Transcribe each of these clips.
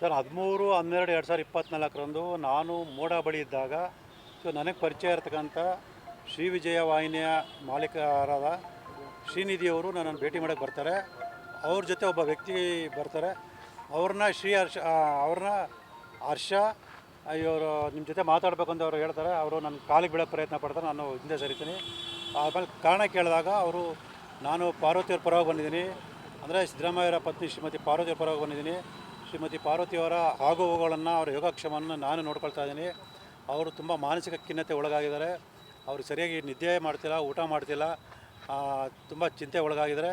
Sir, ಹದಿಮೂರು, ಹನ್ನೆರಡು, ಎರಡು ಸಾವಿರದ ಇಪ್ಪತ್ತ್ನಾಲ್ಕರಂದು ನಾನು ಮೋಡ ಬಳಿ ಇದ್ದಾಗ, ಸೊ ನನಗೆ ಪರಿಚಯ ಇರತಕ್ಕಂಥ ಶ್ರೀ ವಿಜಯ ವಾಹಿನಿಯ ಮಾಲೀಕರಾದ ಶ್ರೀನಿಧಿಯವರು ನನ್ನನ್ನು ಭೇಟಿ ಮಾಡೋಕ್ಕೆ ಬರ್ತಾರೆ. ಅವ್ರ ಜೊತೆ ಒಬ್ಬ ವ್ಯಕ್ತಿ ಬರ್ತಾರೆ. ಅವ್ರನ್ನ ಶ್ರೀ ಹರ್ಷ ಅವ್ರನ್ನ ಹರ್ಷ, ಇವರು ನಿಮ್ಮ ಜೊತೆ ಮಾತಾಡಬೇಕು ಅಂತ ಅವರು ಹೇಳ್ತಾರೆ. ಅವರು ನನ್ನ ಕಾಲಿಗೆ ಬೀಳೋ ಪ್ರಯತ್ನ ಪಡ್ತಾರೆ. ನಾನು ಹಿಂದೆ ಸರಿತೀನಿ. ಆಮೇಲೆ ಕಾರಣ ಕೇಳಿದಾಗ ಅವರು, ನಾನು ಪಾರ್ವತಿಯವ್ರ ಪರವಾಗಿ ಬಂದಿದ್ದೀನಿ. ಅಂದರೆ ಸಿದ್ದರಾಮಯ್ಯರ ಪತ್ನಿ ಶ್ರೀಮತಿ ಪಾರ್ವತಿಯವ್ರ ಪರವಾಗಿ ಬಂದಿದ್ದೀನಿ. ಶ್ರೀಮತಿ ಪಾರ್ವತಿಯವರ ಆಗುಹೋಗುಗಳನ್ನು ಅವರ ಯೋಗಕ್ಷೇಮವನ್ನು ನಾನು ನೋಡ್ಕೊಳ್ತಾ ಇದ್ದೀನಿ. ಅವರು ತುಂಬ ಮಾನಸಿಕ ಖಿನ್ನತೆ ಒಳಗಾಗಿದ್ದಾರೆ. ಅವರು ಸರಿಯಾಗಿ ನಿದ್ದೆ ಮಾಡ್ತಿಲ್ಲ, ಊಟ ಮಾಡ್ತಿಲ್ಲ ತುಂಬ ಚಿಂತೆ ಒಳಗಾಗಿದ್ದಾರೆ.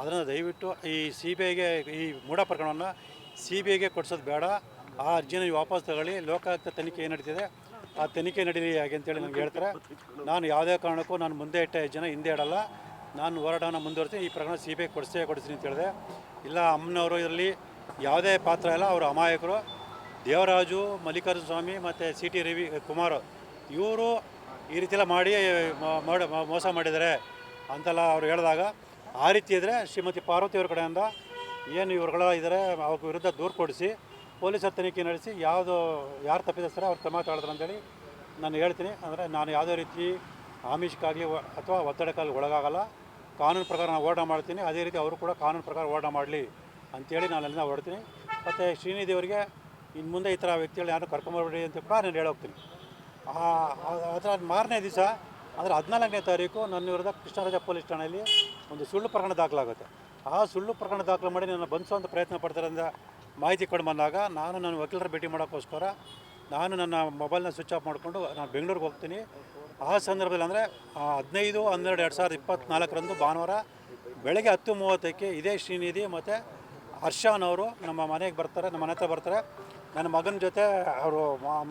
ಅದನ್ನು ದಯವಿಟ್ಟು ಈ ಸಿ ಬಿ ಐಗೆ ಈ ಮೂಢ ಪ್ರಕರಣವನ್ನು ಸಿ ಬಿ ಐಗೆ ಕೊಡಿಸೋದು ಬೇಡ. ಆ ಅರ್ಜಿನ ವಾಪಸ್ ತಗೊಳ್ಳಿ. ಲೋಕಾಯುಕ್ತ ತನಿಖೆ ಏನು ನಡೀತಿದೆ? ಆ ತನಿಖೆ ನಡೀಲಿ ಹಾಗೆ ಅಂತೇಳಿ ನನಗೆ ಹೇಳ್ತಾರೆ. ನಾನು ಯಾವುದೇ ಕಾರಣಕ್ಕೂ ನಾನು ಮುಂದೆ ಇಟ್ಟ ಜನ ಹಿಂದೆ ಇಡಲ್ಲ. ನಾನು ಹೋರಾಟವನ್ನು ಮುಂದುವರಿಸಿ ಈ ಪ್ರಕರಣ ಸಿ ಬಿ ಐ ಕೊಡಿಸೇ ಕೊಡಿಸ್ತೀನಿ ಅಂತ ಹೇಳಿದೆ. ಇಲ್ಲ, ಅಮ್ಮನವರು ಇದರಲ್ಲಿ ಯಾವುದೇ ಪಾತ್ರ ಇಲ್ಲ, ಅವರು ಅಮಾಯಕರು. ದೇವರಾಜು ಮಲ್ಲಿಕಾರ್ಜುನ ಸ್ವಾಮಿ ಮತ್ತು ಸಿ ಟಿ ರವಿ ಕುಮಾರ್ ಇವರು ಈ ರೀತಿಯೆಲ್ಲ ಮಾಡಿ ಮೋಸ ಮಾಡಿದ್ದಾರೆ ಅಂತೆಲ್ಲ ಅವ್ರು ಹೇಳಿದಾಗ, ಆ ರೀತಿ ಇದ್ದರೆ ಶ್ರೀಮತಿ ಪಾರ್ವತಿಯವ್ರ ಕಡೆಯಿಂದ ಏನು ಇವ್ರುಗಳ ಇದ್ದಾರೆ ಅವ್ರ ವಿರುದ್ಧ ದೂರು ಕೊಡಿಸಿ, ಪೊಲೀಸರ ತನಿಖೆ ನಡೆಸಿ, ಯಾವುದು, ಯಾರು ತಪ್ಪಿದಸ್ತಾರೆ ಅವ್ರು ಕ್ರಮ ತಗೊಳ್ತಾರೆ ಅಂತೇಳಿ ನಾನು ಹೇಳ್ತೀನಿ. ಅಂದರೆ ನಾನು ಯಾವುದೇ ರೀತಿ ಆಮಿಷಕ್ಕಾಗಲಿ ಅಥವಾ ಒತ್ತಡಕ್ಕಾಗಲಿ ಒಳಗಾಗಲ್ಲ. ಕಾನೂನು ಪ್ರಕಾರ ನಾನು ಹೋರಾಟ ಮಾಡ್ತೀನಿ. ಅದೇ ರೀತಿ ಅವರು ಕೂಡ ಕಾನೂನು ಪ್ರಕಾರ ಹೋರಾಟ ಮಾಡಲಿ. ಅಂತೇಳಿ ನಾನು ಅಲ್ಲಿಂದ ಹೊರಡ್ತೀನಿ. ಮತ್ತು ಶ್ರೀನಿಧಿ ಅವರಿಗೆ ಇನ್ನು ಮುಂದೆ ಈ ಥರ ವ್ಯಕ್ತಿಗಳು ಯಾರು ಕರ್ಕೊಂಬರ್ಬೇಡಿ ಅಂತ ಕೂಡ ನಾನು ಹೇಳೋಗ್ತೀನಿ ಅದರ ಮಾರನೇ ದಿವಸ ಅದರ ಹದಿನಾಲ್ಕನೇ ತಾರೀಕು ನನ್ನ ವಿರುದ್ಧ ಕೃಷ್ಣರಾಜ ಪೊಲೀಸ್ ಠಾಣೆಯಲ್ಲಿ ಒಂದು ಸುಳ್ಳು ಪ್ರಕರಣ ದಾಖಲಾಗುತ್ತೆ. ಆ ಸುಳ್ಳು ಪ್ರಕರಣ ದಾಖಲು ಮಾಡಿ ನನ್ನ ಬಂಧಿಸುವಂಥ ಪ್ರಯತ್ನ ಪಡ್ತಾರಂತ ಮಾಹಿತಿ ಕೊಂಡು ಬಂದಾಗ ನಾನು ನನ್ನ ವಕೀಲರ ಭೇಟಿ ಮಾಡೋಕ್ಕೋಸ್ಕರ ನಾನು ನನ್ನ ಮೊಬೈಲ್ನ ಸ್ವಿಚ್ ಆಫ್ ಮಾಡಿಕೊಂಡು ನಾನು ಬೆಂಗಳೂರಿಗೆ ಹೋಗ್ತೀನಿ. ಆ ಸಂದರ್ಭದಲ್ಲಿ ಅಂದರೆ ಹದಿನೈದು ಹನ್ನೆರಡು ಎರಡು ಸಾವಿರದ ಇಪ್ಪತ್ತ್ನಾಲ್ಕರಂದು ಭಾನುವಾರ ಬೆಳಗ್ಗೆ ಹತ್ತು ಮೂವತ್ತಕ್ಕೆ ಇದೇ ಶ್ರೀನಿಧಿ ಮತ್ತು ಹರ್ಷಾನವರು ನಮ್ಮ ಮನೆಗೆ ಬರ್ತಾರೆ ನಮ್ಮ ಮನೆ ಹತ್ರ ಬರ್ತಾರೆ. ನನ್ನ ಮಗನ ಜೊತೆ ಅವರು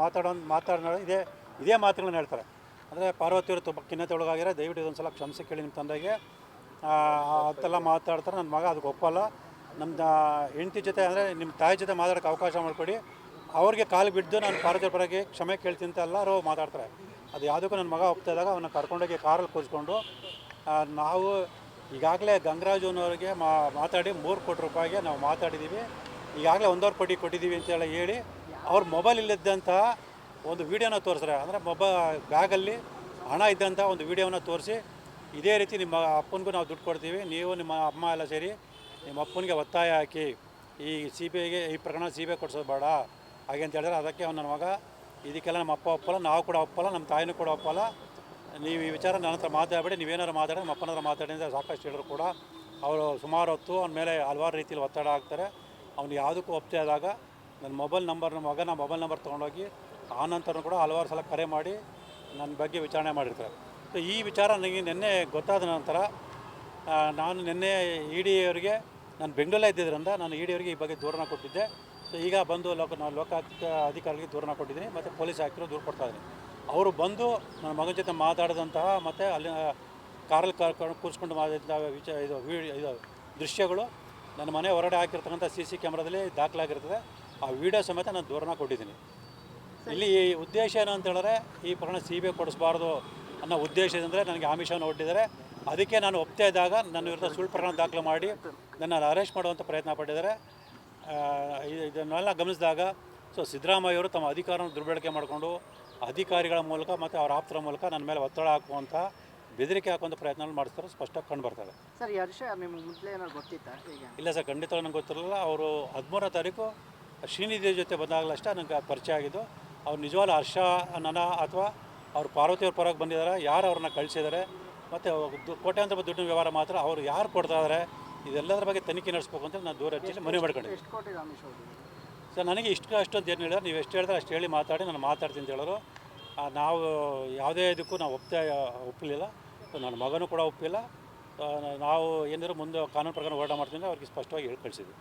ಮಾತಾಡೋ ಮಾತಾಡೋ ಇದೇ ಇದೇ ಮಾತುಗಳನ್ನ ಹೇಳ್ತಾರೆ. ಅಂದರೆ ಪಾರ್ವತಿಯವರು ತುಂಬ ಖಿನ್ನತೆ ಒಳಗಾಗಿರೋ ದಯವಿಟ್ಟು ಇದೊಂದು ಸಲ ಕ್ಷಮಿಸಿ ಕೇಳಿ ನಿಮ್ಮ ತಂದೆಗೆ. ಆ, ಅಂತೆಲ್ಲ ಮಾತಾಡ್ತಾರೆ ನನ್ನ ಮಗ ಅದಕ್ಕೆ ಒಪ್ಪಲ್ಲ. ನಮ್ಮ ಹೆಂಡತಿ ಜೊತೆ ಅಂದರೆ ನಿಮ್ಮ ತಾಯಿ ಜೊತೆ ಮಾತಾಡೋಕ್ಕೆ ಅವಕಾಶ ಮಾಡಿಕೊಡಿ. ಅವ್ರಿಗೆ ಕಾಲು ಬಿಡ್ದು ನಾನು ಪಾರ್ವತಿಯವ್ರ ಪರವಾಗಿ ಕ್ಷಮೆ ಕೇಳ್ತೀನಿ ಅಂತ ಎಲ್ಲರೂ ಮಾತಾಡ್ತಾರೆ. ಅದು ಯಾವುದಕ್ಕೂ ನನ್ನ ಮಗ ಹೋಗ್ತಾ ಇದ್ದಾಗ ಅವನ್ನ ಕರ್ಕೊಂಡೋಗಿ ಕಾರಲ್ಲಿ ಕೂರಿಸ್ಕೊಂಡು ನಾವು ಈಗಾಗಲೇ ಗಂಗರಾಜನವ್ರಿಗೆ ಮಾ ಮಾತಾಡಿ ಮೂರು ಕೋಟಿ ರೂಪಾಯಿಗೆ ನಾವು ಮಾತಾಡಿದ್ದೀವಿ. ಈಗಾಗಲೇ ಒಂದೂವರೆ ಕೋಟಿ ಕೊಟ್ಟಿದ್ದೀವಿ ಅಂತೇಳಿ ಹೇಳಿ ಅವ್ರ ಮೊಬೈಲ್ ಇಲ್ಲದಂತಹ ಒಂದು ವೀಡಿಯೋನ ತೋರಿಸ್ರೆ ಅಂದರೆ ಮೊಬ ಬ್ಯಾಗಲ್ಲಿ ಹಣ ಇದ್ದಂಥ ಒಂದು ವೀಡಿಯೋನ ತೋರಿಸಿ ಇದೇ ರೀತಿ ನಿಮ್ಮ ಅಪ್ಪನಿಗೂ ನಾವು ದುಡ್ಡು ಕೊಡ್ತೀವಿ. ನೀವು ನಿಮ್ಮ ಅಮ್ಮ ಎಲ್ಲ ಸೇರಿ ನಿಮ್ಮ ಅಪ್ಪನಿಗೆ ಒತ್ತಾಯ ಹಾಕಿ ಈ ಸಿ ಬಿ ಐಗೆ ಈ ಪ್ರಕರಣ ಸಿ ಬಿ ಐ ಕೊಡ್ಸೋದು ಬೇಡ. ಹಾಗೆ ಅಂತ ಹೇಳಿದ್ರೆ ಅದಕ್ಕೆ ಅವ್ನು ನನ್ನ ಮಗ, ಇದಕ್ಕೆಲ್ಲ ನಮ್ಮ ಅಪ್ಪ ಒಪ್ಪಲ್ಲ, ನಾವು ಕೂಡ ಒಪ್ಪಲ್ಲ, ನಮ್ಮ ತಾಯಿನೂ ಕೂಡ ಒಪ್ಪಲ್ಲ. ನೀವು ಈ ವಿಚಾರ ನನ್ನ ಹತ್ರ ಮಾತಾಡಬೇಡಿ ನೀವೇನಾರು ಮಾತಾಡಿ, ನಮ್ಮ ಅಪ್ಪನ ಹತ್ರ ಮಾತಾಡಿ ಅಂದರೆ ಸಾಕಷ್ಟು ಹೇಳಿದ್ರು ಕೂಡ. ಅವರು ಸುಮಾರು ಹೊತ್ತು ಅವನ ಮೇಲೆ ಹಲವಾರು ರೀತಿಯಲ್ಲಿ ಒತ್ತಡ ಆಗ್ತಾರೆ ಅವ್ನು ಯಾವುದಕ್ಕೂ ಒಪ್ತೆ ಆದಾಗ ನನ್ನ ಮೊಬೈಲ್ ನಂಬರ್ ನಮ್ಮ ಮಗನ ಮೊಬೈಲ್ ನಂಬರ್ ತೊಗೊಂಡೋಗಿ ಆ ನಂತರ ಕೂಡ ಹಲವಾರು ಸಲ ಕರೆ ಮಾಡಿ ನನ್ನ ಬಗ್ಗೆ ವಿಚಾರಣೆ ಮಾಡಿರ್ತಾರೆ. ಸೊ ಈ ವಿಚಾರ ನನಗೆ ನಿನ್ನೆ ಗೊತ್ತಾದ ನಂತರ ನಾನು ನಿನ್ನೆ ಇ ಡಿ ಅವರಿಗೆ, ನಾನು ಬೆಂಗಳೂರಲ್ಲೇ ಇದ್ದಿದ್ದರಿಂದ ನಾನು ಇ ಡಿ ಅವರಿಗೆ ಈ ಬಗ್ಗೆ ದೂರನ ಕೊಟ್ಟಿದ್ದೆ. ಸೊ ಈಗ ಬಂದು ಲೋಕ, ನಾನು ಲೋಕಾಯುಕ್ತ ಅಧಿಕಾರಿಗಳಿಗೆ ದೂರನ ಕೊಟ್ಟಿದ್ದೀನಿ, ಮತ್ತು ಪೊಲೀಸ್ ಆಯುಕ್ತರು ದೂರು ಕೊಡ್ತಾ ಇದ್ದೀನಿ ಅವರು ಬಂದು ನನ್ನ ಮಗನ ಜೊತೆ ಮಾತಾಡಿದಂತಹ ಮತ್ತು ಅಲ್ಲಿ ಕಾರಲ್ಲಿ ಕರ್ಕೊಂಡು ಕೂರಿಸ್ಕೊಂಡು ಮಾಡಿದಂಥ ವಿಚಾರ ಇದು ವಿಡಿಯೋ ಇದು ದೃಶ್ಯಗಳು ನನ್ನ ಮನೆ ಹೊರಗಡೆ ಹಾಕಿರ್ತಕ್ಕಂಥ ಸಿ ಸಿ ಕ್ಯಾಮ್ರಾದಲ್ಲಿ ದಾಖಲಾಗಿರ್ತದೆ. ಆ ವಿಡಿಯೋ ಸಮೇತ ನಾನು ದೂರನ ಕೊಟ್ಟಿದ್ದೀನಿ. ಇಲ್ಲಿ ಈ ಉದ್ದೇಶ ಏನು ಅಂತ ಹೇಳಿದ್ರೆ ಈ ಪ್ರಕರಣ ಸಿ ಬಿ ಐ ಕೊಡಿಸ್ಬಾರ್ದು ಅನ್ನೋ ಉದ್ದೇಶದಿಂದ ನನಗೆ ಆಮಿಷವನ್ನು ಒಡ್ಡಿದ್ದಾರೆ ಅದಕ್ಕೆ ನಾನು ಒಪ್ತಾ ಇದ್ದಾಗ ನನ್ನ ವಿರುದ್ಧ ಸುಳ್ಳು ಪ್ರಕರಣ ದಾಖಲು ಮಾಡಿ ನನ್ನನ್ನು ಅರೆಸ್ಟ್ ಮಾಡುವಂಥ ಪ್ರಯತ್ನ ಪಟ್ಟಿದ್ದಾರೆ. ಇದನ್ನೆಲ್ಲ ಗಮನಿಸಿದಾಗ ಸೊ ಸಿದ್ದರಾಮಯ್ಯವರು ತಮ್ಮ ಅಧಿಕಾರವನ್ನು ದುರ್ಬಳಕೆ ಮಾಡಿಕೊಂಡು ಅಧಿಕಾರಿಗಳ ಮೂಲಕ ಮತ್ತು ಅವರ ಆಪ್ತರ ಮೂಲಕ ನನ್ನ ಮೇಲೆ ಒತ್ತಡ ಹಾಕುವಂಥ ಬೆದರಿಕೆ ಹಾಕುವಂಥ ಪ್ರಯತ್ನಗಳು ಮಾಡಿಸ್ತಾರೆ ಸ್ಪಷ್ಟವಾಗಿ ಕಂಡು ಬರ್ತದೆ ಸರ್ ಈ ಹರ್ಷ ನಿಮ್ಗೆ ಮೊದಲೇ ಏನಾದ್ರು ಗೊತ್ತಿತ್ತಾ? ಹೀಗೆ? ಇಲ್ಲ ಸರ್ ಖಂಡಿತ ನನಗೆ ಗೊತ್ತಿರಲಿಲ್ಲ. ಅವರು ಹದಿಮೂರನೇ ತಾರೀಕು ಶ್ರೀನಿಧಿ ಜೊತೆ ಬಂದಾಗಲಷ್ಟೇ ನನಗೆ ಪರಿಚಯ ಆಗಿದ್ದು ಅವ್ರು ನಿಜವಾಗ್ಲೂ ಹರ್ಷ ನನ್ನ ಅಥವಾ ಅವ್ರು ಪಾರ್ವತಿಯವ್ರ ಪರವಾಗಿ ಬಂದಿದ್ದಾರೆ ಯಾರು ಅವ್ರನ್ನ ಕಳಿಸಿದ್ದಾರೆ ಮತ್ತು ಕೋಟ್ಯಾಂತರ ರೂಪಾಯಿ ದುಡ್ಡಿನ ವ್ಯವಹಾರ ಮಾತ್ರ ಅವ್ರು ಯಾರು ಕೊಡ್ತಾ ಇದ್ದಾರೆ ಇದೆಲ್ಲದರ ಬಗ್ಗೆ ತನಿಖೆ ನಡೆಸ್ಬೇಕು ಅಂತ ನಾನು ದೂರ ಹಚ್ಚಿ ಮನವಿ ಮಾಡ್ಕೊಂಡಿದ್ದೆ ಸರ್ ನನಗೆ ಇಷ್ಟು ಅಷ್ಟೊಂದು ಏನು ಹೇಳಿದ್ರೆ, ನೀವು ಎಷ್ಟು ಹೇಳಿದ್ರೆ ಅಷ್ಟು ಹೇಳಿ ಮಾತಾಡಿ, ನಾನು ಮಾತಾಡ್ತೀನಿ ಅಂತ ಹೇಳೋರು. ನಾವು ಯಾವುದೇ ಇದಕ್ಕೂ ನಾವು ಒಪ್ತಾ, ಒಪ್ಪಲಿಲ್ಲ. ನನ್ನ ಮಗನೂ ಕೂಡ ಒಪ್ಪಿಲ್ಲ. ನಾವು ಏನಾದರೂ ಮುಂದೆ ಕಾನೂನು ಪ್ರಕಾರ ಹೋರಾಟ ಮಾಡ್ತೀನಿ ಅವ್ರಿಗೆ ಸ್ಪಷ್ಟವಾಗಿ ಹೇಳಿ ಕಳಿಸಿದ್ವಿ